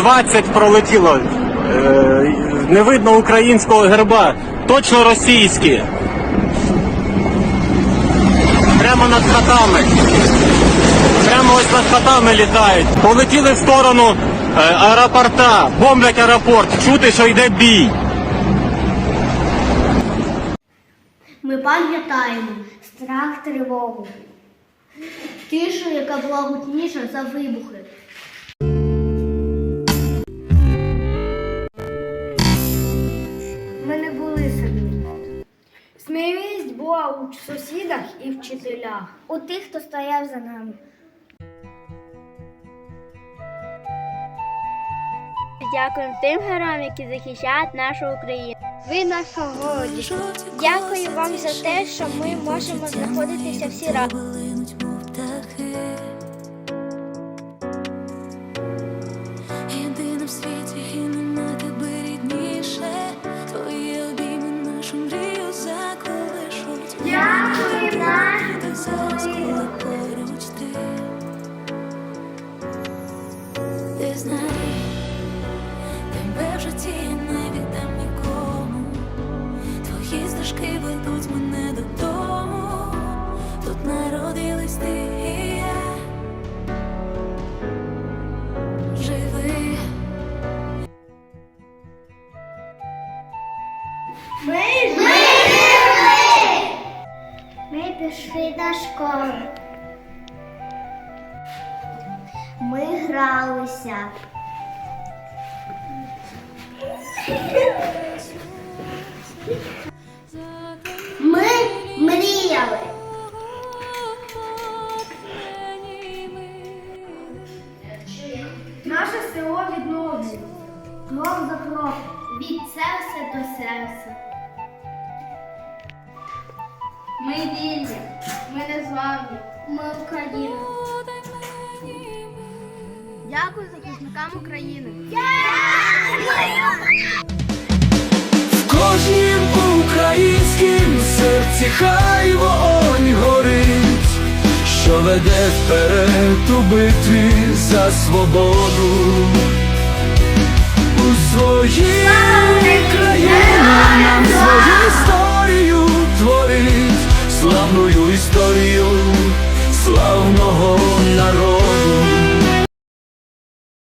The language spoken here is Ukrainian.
20 пролетіло. Е, не видно українського герба. Точно російські. Прямо над хатами. Прямо ось над хатами літають. Полетіли в сторону е, аеропорта. Бомблять аеропорт. Чути, що йде бій. Ми пам'ятаємо страх тривогу. Тишу, яка була гучніша за вибухи. Була у сусідах і вчителях. У тих, хто стояв за нами. Дякуємо тим героям, які захищають нашу Україну. Ви наша гордість. Дякую вам за те, що ми можемо знаходитися всі разом. Линуть, мов житті не віддам нікому. Твої стежки ведуть мене додому. Тут народились ти і я. Живи. Ми жили! Ми пішли до школи. Ми гралися. Ми мріяли. Наше село відновлює. Крок за кроком. Від серця до серця. Ми вільні. Ми незламні. Ми Україна. Дякую захисникам України. В серці хай вогонь горить, що веде вперед у битві за свободу у своїй.